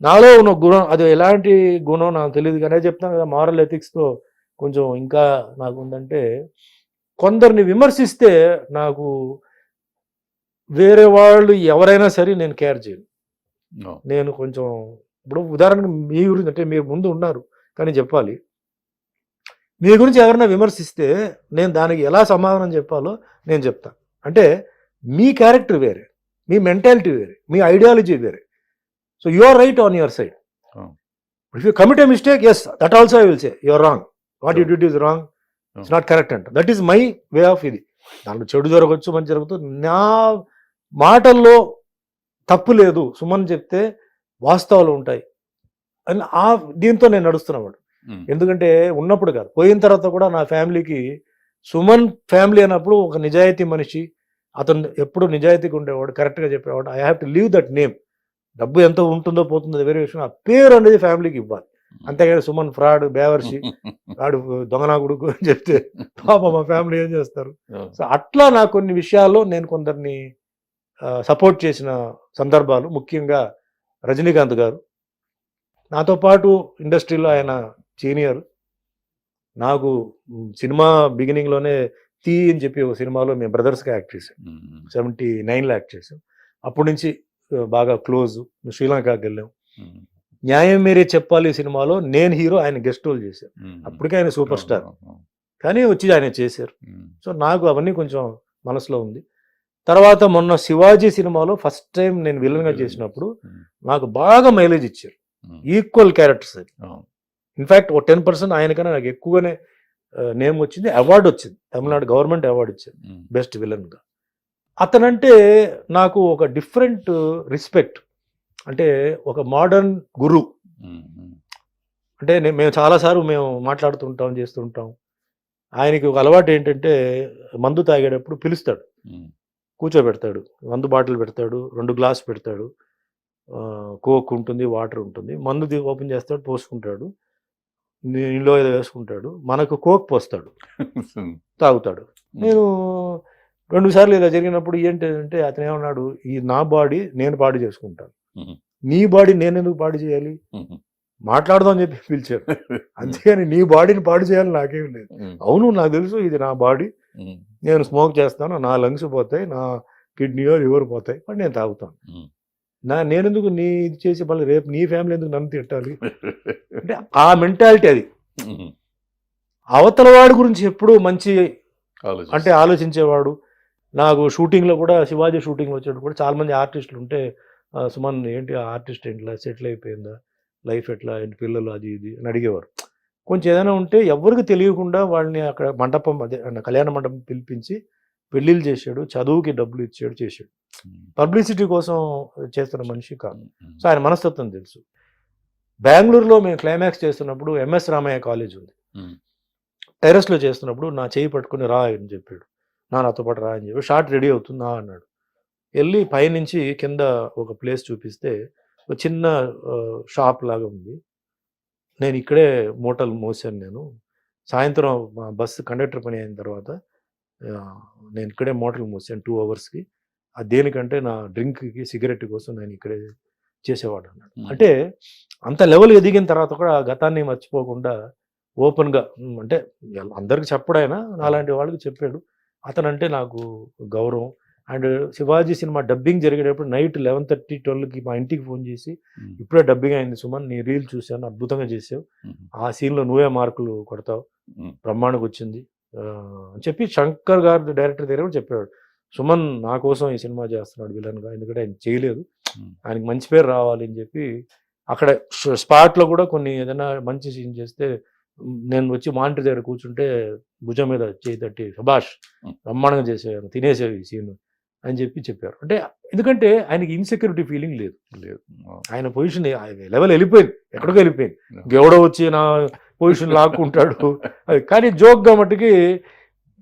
నాలో ఉన్న గుణం అది ఎలాంటి గుణం నాకు తెలియదు కానీ చెప్తాను కదా మారల్ ఎథిక్స్తో కొంచెం ఇంకా నాకు ఉందంటే కొందరిని విమర్శిస్తే నాకు వేరే వాళ్ళు ఎవరైనా సరే నేను కేర్ చేయను. నేను కొంచెం ఇప్పుడు ఉదాహరణకు మీ గురించి అంటే మీరు ముందు ఉన్నారు కానీ చెప్పాలి. మీ గురించి ఎవరైనా విమర్శిస్తే నేను దానికి ఎలా సమాధానం చెప్పాలో నేను చెప్తాను అంటే మీ క్యారెక్టర్ వేరే మీ మెంటాలిటీ వేరే మీ ఐడియాలజీ వేరే. So you are right on your side. If you commit a mistake yes that also I will say your wrong what you did is wrong it's not correct అంట that is my way of ఇది దాంట్లో చెడు జరగవచ్చు మంచి జరుగుతుంది నా మాటల్లో తప్పు లేదు. సుమన్ చెప్తే వాస్తవాలు ఉంటాయి. అని ఆ దీంతో నేను నడుస్తున్నవాడు. ఎందుకంటే ఉన్నప్పుడు కాదు. పోయిన తర్వాత కూడా నా ఫ్యామిలీకి సుమన్ ఫ్యామిలీ అన్నప్పుడు ఒక నిజాయితీ మనిషి అతను ఎప్పుడు నిజాయితీగా ఉండేవాడు కరెక్ట్గా చెప్పేవాడు. I have to leave that name డబ్బు ఎంత ఉంటుందో పోతుందో వేరే విషయం. ఆ పేరు అనేది ఫ్యామిలీకి ఇవ్వాలి. అంతేగాని సుమన్ ఫ్రాడ్ బేవర్షి వాడు దొంగనా కొడుకు అని చెప్తే పాప మా ఫ్యామిలీ ఏం చేస్తారు? సో అట్లా నా కొన్ని విషయాల్లో నేను కొందరిని సపోర్ట్ చేసిన సందర్భాలు. ముఖ్యంగా రజనీకాంత్ గారు. నాతో పాటు ఇండస్ట్రీలో ఆయన సీనియర్. నాకు సినిమా బిగినింగ్లోనే తీ అని చెప్పి ఒక సినిమాలో మేము బ్రదర్స్గా యాక్ట్ చేసాం. సెవెంటీ నైన్లో యాక్ట్ చేసాం అప్పటి నుంచి బాగా క్లోజ్ శ్రీలంకకి వెళ్ళాం. న్యాయం మీరే చెప్పాలి సినిమాలో నేను హీరో ఆయన గెస్ట్ రోల్ చేశాను Mm. అప్పటికే ఆయన సూపర్ స్టార్ కానీ వచ్చి ఆయన చేశారు. సో నాకు అవన్నీ కొంచెం మనసులో ఉంది తర్వాత మొన్న శివాజీ సినిమాలో ఫస్ట్ టైం నేను విలన్గా చేసినప్పుడు. నాకు బాగా మైలేజ్ ఇచ్చారు. ఈక్వల్ క్యారెక్టర్స్ అది. ఇన్ఫాక్ట్ ఒక టెన్ పర్సెంట్ ఆయనకన్నా నాకు ఎక్కువగానే నేమ్ వచ్చింది అవార్డు వచ్చింది తమిళనాడు గవర్నమెంట్ అవార్డు ఇచ్చింది. బెస్ట్ విలన్గా అతనంటే నాకు ఒక డిఫరెంట్ రెస్పెక్ట్ అంటే ఒక మోడర్న్ గురు. అంటే నే- మేము చాలాసార్లు మేము మాట్లాడుతుంటాం చేస్తుంటాం. ఆయనకి ఒక అలవాటు ఏంటంటే మందు తాగేటప్పుడు పిలుస్తాడు. కూర్చోబెడతాడు. మందు బాటిల్ పెడతాడు రెండు గ్లాస్ పెడతాడు. కోక్ ఉంటుంది వాటర్ ఉంటుంది. మందు ఓపెన్ చేస్తాడు పోసుకుంటాడు. నీళ్ళు ఏదో వేసుకుంటాడు. మనకు కోక్ పోస్తాడు. తాగుతాడు. నేను రెండు సార్లు ఇలా జరిగినప్పుడు ఏంటంటే అతను ఏమన్నాడు ఈ నా బాడీ నేను పాడు చేసుకుంటాను. నీ బాడీ నేను ఎందుకు పాడు చేయాలి. మాట్లాడదాం అని చెప్పి పిలిచారు అంతేగాని నీ బాడీని పాడు చేయాలి నాకేం లేదు. అవును నాకు తెలుసు ఇది నా బాడీ. నేను స్మోక్ చేస్తాను నా లంగ్స్ పోతాయి నా కిడ్నీయో లివర్ పోతాయి మరి నేను తాగుతాను. నా నేనెందుకు నీ ఇది చేసి మళ్ళీ రేపు నీ ఫ్యామిలీ ఎందుకు నన్ను తిట్టాలి అంటే ఆ మెంటాలిటీ అది. అవతల వాడి గురించి ఎప్పుడు మంచి. అంటే ఆలోచించేవాడు నాకు షూటింగ్లో కూడా శివాజీ షూటింగ్లో వచ్చేటప్పుడు కూడా చాలా మంది ఆర్టిస్టులు ఉంటే "ఆ, సుమన్ ఏంటి ఆర్టిస్ట్ ఏంటి సెటిల్ అయిపోయిందా? లైఫ్ ఎట్లా? ఏంటి పిల్లలు? అది ఇది అని అడిగేవారు. కొంచెం ఏదైనా ఉంటే ఎవరికి తెలియకుండా వాళ్ళని అక్కడ మండపం అదే కళ్యాణ మండపం పిలిపించి పెళ్ళిళ్ళు చేశాడు చదువుకి డబ్బులు ఇచ్చాడు చేశాడు. పబ్లిసిటీ కోసం చేస్తున్న మనిషి కాదు. సో ఆయన మనస్తత్వం తెలుసు. బెంగళూరులో మేము క్లైమాక్స్ చేస్తున్నప్పుడు ఎంఎస్ రామయ్య కాలేజ్ ఉంది. టెర్రస్లో చేస్తున్నప్పుడు నా చేయి పట్టుకుని రా అని చెప్పాడు. నా నాతో పాటు రా అని చెప్పి షార్ట్ రెడీ అవుతుందా అన్నాడు. వెళ్ళి పైనుంచి కింద ఒక ప్లేస్ చూపిస్తే ఒక చిన్న షాప్ లాగా ఉంది. నేను ఇక్కడే మూటలు మోసాను నేను. సాయంత్రం మా బస్సు కండక్టర్ పని అయిన తర్వాత నేను ఇక్కడే మూటలు మోసాను టూ అవర్స్కి అది దేనికంటే నా డ్రింక్కి సిగరెట్ కోసం నేను ఇక్కడే చేసేవాడు అన్నాడు. అంటే అంత లెవెల్ ఎదిగిన తర్వాత కూడా ఆ గతాన్ని మర్చిపోకుండా ఓపెన్గా అంటే అందరికి చెప్పడాయన? నాలాంటి వాళ్ళకి చెప్పాడు. అతనంటే నాకు గౌరవం అండ్ శివాజీ సినిమా డబ్బింగ్ జరిగేటప్పుడు నైట్ లెవెన్ థర్టీ ట్వెల్వ్కి మా ఇంటికి ఫోన్ చేసి. ఇప్పుడే డబ్బింగ్ అయింది సుమన్ నీ రీల్ చూశాను అద్భుతంగా చేసావు. ఆ సీన్లో నువ్వే మార్కులు కొడతావు. బ్రహ్మాండకు వచ్చింది అని చెప్పి శంకర్ గారి డైరెక్టర్ దగ్గర కూడా చెప్పాడు సుమన్ నా కోసం ఈ సినిమా చేస్తున్నాడు విలన్గా ఎందుకంటే ఆయన చేయలేదు. ఆయనకి మంచి పేరు రావాలి అని చెప్పి అక్కడ స్పాట్లో కూడా కొన్ని ఏదైనా మంచి సీన్ చేస్తే నేను వచ్చి మానిటర్ దగ్గర కూర్చుంటే భుజం మీద చేయి తట్టి సుభాష్. బ్రహ్మాండంగా చేసేవారు తినేసేవి ఈ సీన్ అని చెప్పి చెప్పారు అంటే ఎందుకంటే ఆయనకి ఇన్సెక్యూరిటీ ఫీలింగ్ లేదు లేదు. ఆయన పొజిషన్ లెవెల్ వెళ్ళిపోయింది ఎక్కడికో వెళ్ళిపోయింది. ఎవడో వచ్చి నా పొజిషన్ లాక్కుంటాడు అది కానీ జోక్గా మట్టుకి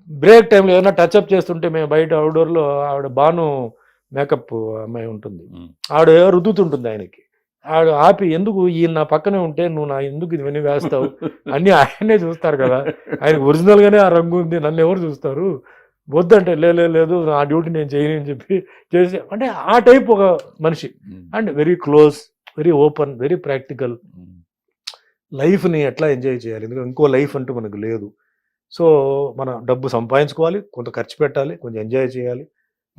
బ్రేక్ టైంలో ఏదైనా టచ్అప్ చేస్తుంటే మేము బయట అవుట్డోర్లో ఆవిడ బాను మేకప్ అమ్మాయి ఉంటుంది. ఆవిడ రుద్దుతుంటుంది ఆయనకి ఆవిడ ఆపి ఎందుకు? ఈయన నా పక్కనే ఉంటే నువ్వు నా ఎందుకు ఇవన్నీ వేస్తావు? అన్నీ ఆయనే చూస్తారు కదా. ఆయనకు ఒరిజినల్గానే ఆ రంగు ఉంది నన్ను ఎవరు చూస్తారు? వద్దంటే "లే, లే లేదు నా డ్యూటీ నేను చేయను అని చెప్పి చేసి అంటే ఆ టైప్ ఒక మనిషి. And very close very open very practical. లైఫ్ని ఎట్లా ఎంజాయ్ చేయాలి? ఎందుకంటే ఇంకో లైఫ్ అంటూ మనకు లేదు. సో మన డబ్బు సంపాదించుకోవాలి కొంత ఖర్చు పెట్టాలి కొంచెం ఎంజాయ్ చేయాలి.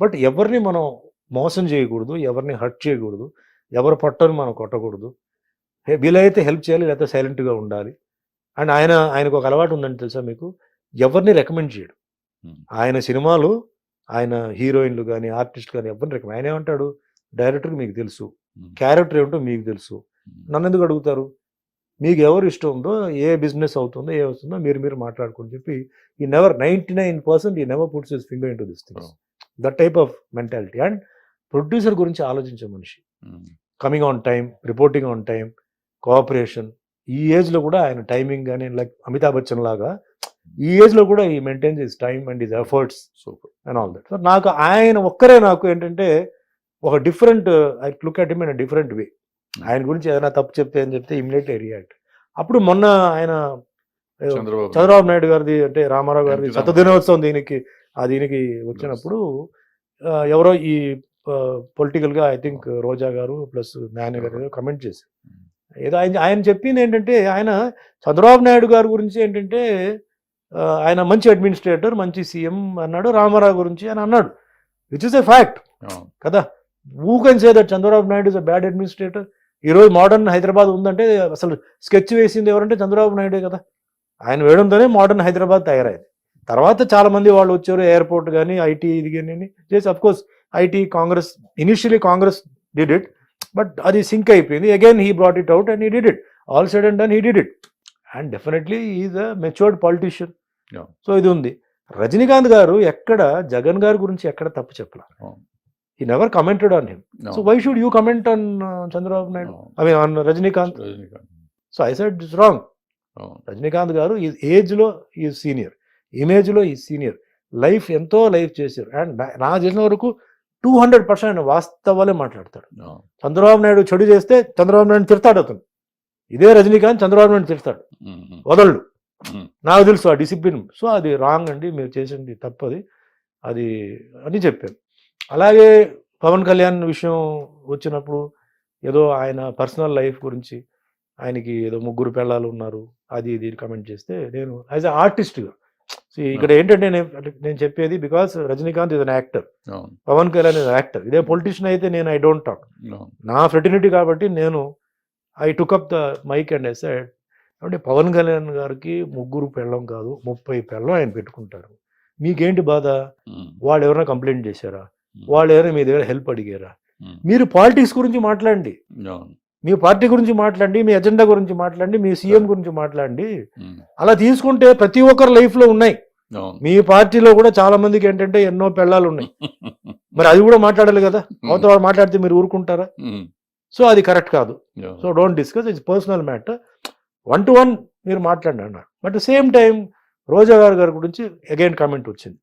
బట్ ఎవరిని మనం మోసం చేయకూడదు ఎవరిని హర్ట్ చేయకూడదు. ఎవరి పట్టని మనం కొట్టకూడదు. వీలైతే హెల్ప్ చేయాలి లేకపోతే సైలెంట్గా ఉండాలి. అండ్ ఆయన ఆయనకు ఒక అలవాటు ఉందని తెలుసా మీకు? ఎవరిని రికమెండ్ చేయడు. ఆయన సినిమాలు ఆయన హీరోయిన్లు కానీ ఆర్టిస్ట్ కానీ ఎవరిని రికమెండ్ ఆయన ఏమంటాడు? డైరెక్టర్కి మీకు తెలుసు. క్యారెక్టర్ ఏమిటో మీకు తెలుసు. నన్ను ఎందుకు అడుగుతారు? మీకు ఎవరు ఇష్టం ఉందో ఏ బిజినెస్ అవుతుందో ఏ వస్తుందో మీరు మీరు మాట్లాడుకొని చెప్పి ఈ never ninety nine percent he never puts his finger in to this things. That type of mentality. And producer గురించి ఆలోచించే మనిషి. Coming on time reporting on time cooperation ఈ ఏజ్లో కూడా ఆయన టైమింగ్ కానీ లైక్ అమితాబ్ బచ్చన్ లాగా ఈ ఏజ్లో కూడా he maintains his time and his efforts super and all that so నాకు ఆయన ఒక్కరే నాకు ఏంటంటే ఒక different I look at him in different way ఆయన గురించి ఏదైనా తప్పు చెప్తే అని చెప్తే ఇమ్మీడియట్ రియాక్ట్ అప్పుడు మొన్న ఆయన చంద్రబాబు నాయుడు గారిది అంటే రామారావు గారిది శత. దినోత్సవం దీనికి ఆ దీనికి వచ్చినప్పుడు ఎవరో ఈ పొలిటికల్గా ఐ థింక్ రోజా గారు ప్లస్ నాని గారు ఏదో కమెంట్ చేశారు. ఏదో ఆయన ఆయన చెప్పింది ఏంటంటే ఆయన చంద్రబాబు నాయుడు గారి గురించి ఏంటంటే ఆయన మంచి అడ్మినిస్ట్రేటర్ మంచి సీఎం అన్నాడు రామారావు గురించి అని అన్నాడు. Which is a fact. కదా? You can say that Chandrababu Naidu is a bad administrator ఈ రోజు మోడర్న్ హైదరాబాద్ ఉందంటే అసలు స్కెచ్ వేసింది ఎవరంటే చంద్రబాబు నాయుడే కదా? ఆయన వేయడంతోనే మోడర్న్ హైదరాబాద్ తయారైంది. తర్వాత చాలా మంది వాళ్ళు వచ్చారు ఎయిర్పోర్ట్ కానీ ఐటీ ఇది కానీ చేసి of course IT Congress initially Congress did it but అది సింక్ అయిపోయింది. Again he brought it out and he did it all side and done he did it and definitely is a matured politician. So ఇది ఉంది. రజనీకాంత్ గారు ఎక్కడ జగన్ గారి గురించి ఎక్కడ తప్పు చెప్పలా. He never commented on him so. Why should you comment on Chandrababu Naidu. I mean on Rajinikanth so I said it's wrong. Rajinikanth గారు ఈ ఏజ్లో ఈ సీనియర్ ఇమేజ్లో ఈ సీనియర్ లైఫ్ ఎంతో లైఫ్ చేశారు. అండ్ నాకు తెలిసిన వరకు టూ హండ్రెడ్ పర్సెంట్ ఆయన వాస్తవాలే మాట్లాడతాడు. చంద్రబాబు నాయుడు చెడు చేస్తే చంద్రబాబు నాయుడు తిడతాడు అతను. ఇదే రజనీకాంత్ చంద్రబాబు నాయుడు తిడతాడు. వదలడు. ఉమ్. నాకు తెలుసు ఆ డిసిప్లిన్ సో అది రాంగ్ అండి మీరు చేసింది తప్పది. అది అని చెప్పాను అలాగే పవన్ కళ్యాణ్ విషయం వచ్చినప్పుడు ఏదో ఆయన పర్సనల్ లైఫ్ గురించి ఆయనకి ఏదో ముగ్గురు పిల్లలు ఉన్నారు అది ఇది కమెంట్ చేస్తే నేను యాజ్ అ ఆర్టిస్ట్గా ఇక్కడ ఏంటంటే నేను చెప్పేది because Rajinikanth is an actor. Pawan Kalyan is actor ఇదే పొలిటీషియన్ అయితే నేను ఐ డోంట్ టాక్. నా ఫ్రెటినిటీ కాబట్టి నేను I took up the mic and aside అంటే పవన్ కళ్యాణ్ గారికి ముగ్గురు పెళ్ళం కాదు ముప్పై పెళ్ళం ఆయన పెట్టుకుంటారు మీకేంటి బాధ ఉమ్. వాళ్ళు ఎవరైనా కంప్లైంట్ చేశారా ఉమ్. వాళ్ళు ఎవరైనా మీ దగ్గర హెల్ప్ అడిగారా ఉమ్. మీరు పాలిటిక్స్ గురించి మాట్లాడండి. మీ పార్టీ గురించి మాట్లాడండి మీ ఎజెండా గురించి మాట్లాడండి మీ సీఎం గురించి మాట్లాడండి. అలా తీసుకుంటే ప్రతి ఒక్కరి life లో ఉన్నాయి. మీ పార్టీలో కూడా చాలా మందికి ఏంటంటే ఎన్నో పెళ్ళాలు ఉన్నాయి మరి అది కూడా మాట్లాడాలి కదా అవతల వాళ్ళు మాట్లాడితే మీరు ఊరుకుంటారా. సో అది కరెక్ట్ కాదు. So don't discuss it's personal matter one to one మీరు మాట్లాడండి అన్నారు బట్ సేమ్ టైం రోజా గారి గారి గురించి అగైన్ కామెంట్ వచ్చింది.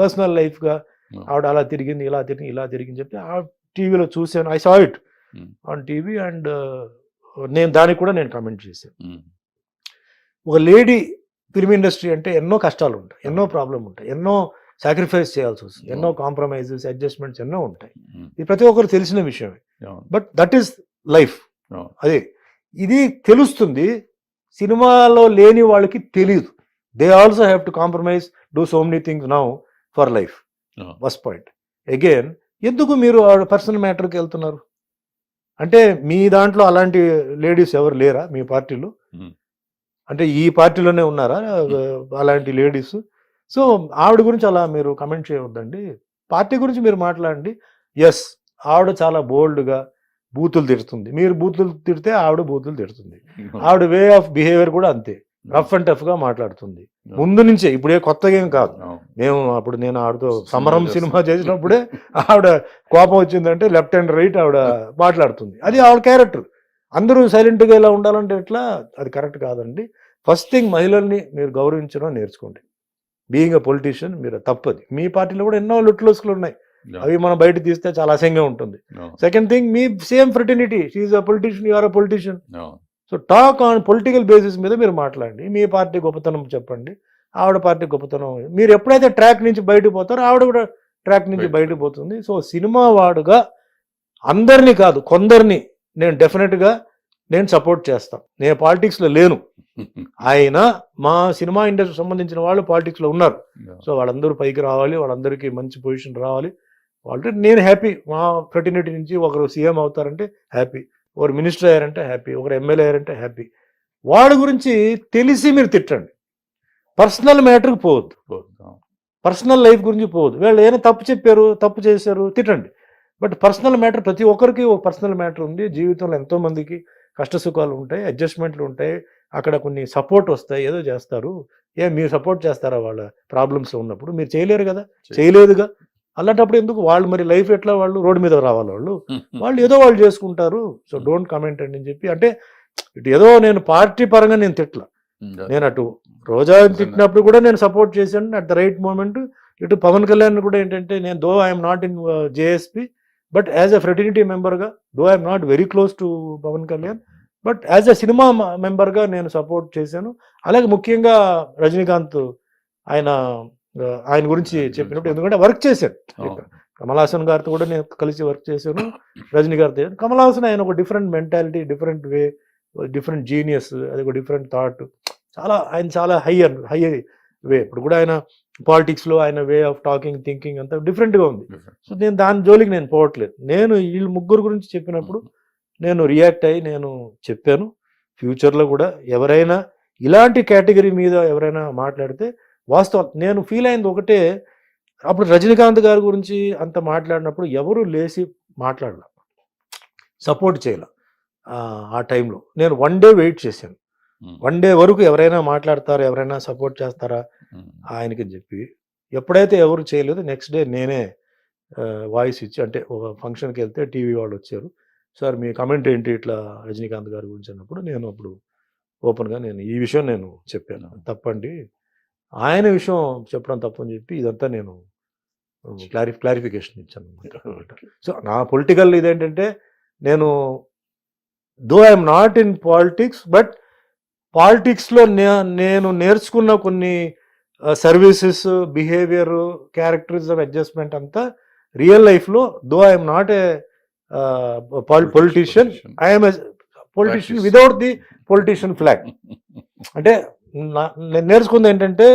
పర్సనల్ లైఫ్గా Hmm. ఆవిడ అలా తిరిగింది ఇలా తిరిగి ఇలా తిరిగింది చెప్పి ఆ టీవీలో చూశాను I saw it. On TV and నేను దానికి కూడా నేను కామెంట్ చేశాను. ఒక లేడీ ఫిల్మ్ ఇండస్ట్రీ అంటే ఎన్నో కష్టాలు ఉంటాయి ఎన్నో ప్రాబ్లం ఉంటాయి ఎన్నో సాక్రిఫైస్ చేయాల్సి వస్తుంది ఎన్నో కాంప్రమైజెస్ అడ్జస్ట్మెంట్స్ ఎన్నో ఉంటాయి. ఇది ప్రతి ఒక్కరు తెలిసిన విషయమే. But that is life. అదే ఇది తెలుస్తుంది సినిమాలో లేని వాళ్ళకి తెలియదు they also have to compromise do so many things now for life. First point. Again ఎందుకు మీరు పర్సనల్ మ్యాటర్కి వెళ్తున్నారు? అంటే మీ దాంట్లో అలాంటి లేడీస్ ఎవరు లేరా మీ పార్టీలో. అంటే ఈ పార్టీలోనే ఉన్నారా? అలాంటి లేడీస్. సో ఆవిడ గురించి అలా మీరు కమెంట్ చేయవద్దండి. పార్టీ గురించి మీరు మాట్లాడండి. ఎస్ ఆవిడ చాలా బోల్డ్గా బూతులు తిడుతుంది. మీరు బూతులు తిడితే ఆవిడ బూతులు తిడుతుంది. ఆవిడ వే ఆఫ్ బిహేవియర్ కూడా అంతే. రఫ్ అండ్ టఫ్గా మాట్లాడుతుంది. ముందు నుంచే ఇప్పుడే కొత్తగా ఏం కాదు. మేము అప్పుడు నేను ఆవిడతో సమరం. సినిమా చేసినప్పుడే ఆవిడ కోపం వచ్చిందంటే లెఫ్ట్ అండ్ రైట్ ఆవిడ మాట్లాడుతుంది. అది ఆవిడ క్యారెక్టర్ అందరూ silent గా ఇలా ఉండాలంటే ఎట్లా? అది కరెక్ట్ కాదండి. ఫస్ట్ థింగ్ మహిళల్ని మీరు గౌరవించడం నేర్చుకోండి. బీయింగ్ అ పొలిటీషియన్ మీరు తప్పది. మీ పార్టీలో కూడా ఎన్నో లుట్లోసులు ఉన్నాయి. అవి మనం బయట తీస్తే చాలా అసహ్యంగా ఉంటుంది. Second thing me same fraternity she a politician you're a politician. So talk on political basis మీద మీరు మాట్లాడండి. మీ పార్టీ గొప్పతనం చెప్పండి. ఆవిడ పార్టీ గొప్పతనం మీరు ఎప్పుడైతే ట్రాక్ నుంచి బయటకు పోతారో ఆవిడ కూడా ట్రాక్ నుంచి బయట. బయటకు పోతుంది. సో సినిమా వాడుగా అందరినీ కాదు కొందరిని నేను డెఫినెట్గా నేను సపోర్ట్ చేస్తాను నేను పాలిటిక్స్లో లేను. ఆయన మా సినిమా ఇండస్ట్రీ సంబంధించిన వాళ్ళు పాలిటిక్స్లో ఉన్నారు. సో వాళ్ళందరూ పైకి రావాలి వాళ్ళందరికీ మంచి పొజిషన్ రావాలి. వాళ్ళు నేను హ్యాపీ మా ఫ్రెటినిటీ నుంచి ఒకరు సీఎం అవుతారంటే హ్యాపీ ఒకరు మినిస్టర్ అయ్యారంటే హ్యాపీ ఒకరు ఎమ్మెల్యే అయ్యారంటే హ్యాపీ. వాడి గురించి తెలిసి మీరు తిట్టండి. పర్సనల్ మ్యాటర్కి పోవద్దు. పర్సనల్ లైఫ్ గురించి పోవద్దు. వీళ్ళు ఏమైనా తప్పు చెప్పారు తప్పు చేశారు తిట్టండి. బట్ పర్సనల్ మ్యాటర్ ప్రతి ఒక్కరికి ఒక పర్సనల్ మ్యాటర్ ఉంది. జీవితంలో ఎంతో మందికి కష్ట సుఖాలు ఉంటాయి అడ్జస్ట్మెంట్లు ఉంటాయి. అక్కడ కొన్ని సపోర్ట్ వస్తాయి ఏదో చేస్తారు. ఏ మీరు సపోర్ట్ చేస్తారా వాళ్ళ ప్రాబ్లమ్స్ ఉన్నప్పుడు? మీరు చేయలేరు కదా? చేయలేదుగా? అలాంటప్పుడు ఎందుకు? వాళ్ళు మరి లైఫ్ ఎట్లా వాళ్ళు? రోడ్డు మీద రావాలి వాళ్ళు. వాళ్ళు ఏదో వాళ్ళు చేసుకుంటారు. సో డోంట్ కమెంట్ అండి అని చెప్పి. అంటే ఇటు ఏదో నేను పార్టీ పరంగా నేను తిట్ల నేను అటు రోజా తిట్టినప్పుడు కూడా నేను సపోర్ట్ చేశాను. అట్ ద రైట్ మూమెంట్ ఇటు పవన్ కళ్యాణ్ కూడా ఏంటంటే నేను though I'm not in JSP but as a fraternity మెంబర్గా though I'm not very close to Pawan Kalyan but as a cinema మెంబర్గా నేను సపోర్ట్ చేశాను. అలాగే ముఖ్యంగా రజనీకాంత్ ఆయన ఆయన గురించి చెప్పినప్పుడు ఎందుకంటే వర్క్ చేశాను కమల్ హాసన్ గారితో కూడా నేను కలిసి వర్క్ చేశాను రజనీ గారితో కమల్ హాసన్ ఆయన ఒక different mentality different way different genius అది ఒక డిఫరెంట్ థాట్ చాలా ఆయన చాలా హై హై వే ఇప్పుడు కూడా ఆయన పాలిటిక్స్లో ఆయన వే ఆఫ్ టాకింగ్ థింకింగ్ అంతా డిఫరెంట్గా ఉంది. సో నేను దాని జోలికి నేను పోవట్లేదు. నేను వీళ్ళు ముగ్గురు గురించి చెప్పినప్పుడు నేను రియాక్ట్ అయ్యి నేను చెప్పాను. ఫ్యూచర్లో కూడా ఎవరైనా ఇలాంటి కేటగిరీ మీద ఎవరైనా మాట్లాడితే వాస్తవం. నేను ఫీల్ అయింది ఒకటే అప్పుడు రజనీకాంత్ గారి గురించి అంత మాట్లాడినప్పుడు ఎవరు లేచి మాట్లాడాల. సపోర్ట్ చేయాల. ఆ టైంలో. నేను వన్ డే వెయిట్ చేశాను. వన్ డే వరకు ఎవరైనా మాట్లాడతారా ఎవరైనా సపోర్ట్ చేస్తారా ఆయనకి అని చెప్పి. ఎప్పుడైతే ఎవరు చేయలేదు నెక్స్ట్ డే నేనే వాయిస్ ఇచ్చి అంటే ఒక ఫంక్షన్కి వెళ్తే టీవీ వాళ్ళు వచ్చారు. సార్ మీ కమెంట్ ఏంటి ఇట్లా రజనీకాంత్ గారి గురించి? అన్నప్పుడు నేను అప్పుడు ఓపెన్గా నేను ఈ విషయం నేను చెప్పాను. తప్పండి ఆయన విషయం చెప్పడం తప్పని చెప్పి ఇదంతా నేను క్లారి క్లారిఫికేషన్ ఇచ్చాను అనమాట సో నా పొలిటికల్ ఇదేంటంటే నేను though I'm not in politics but పాలిటిక్స్లో నే నేను నేర్చుకున్న కొన్ని సర్వీసెస్ బిహేవియర్ క్యారెక్టరిజం అడ్జస్ట్మెంట్ అంతా రియల్ లైఫ్లో though I'm not a politician I'm politician. Without the politician flag. అంటే నేర్చుకుంది ఏంటంటే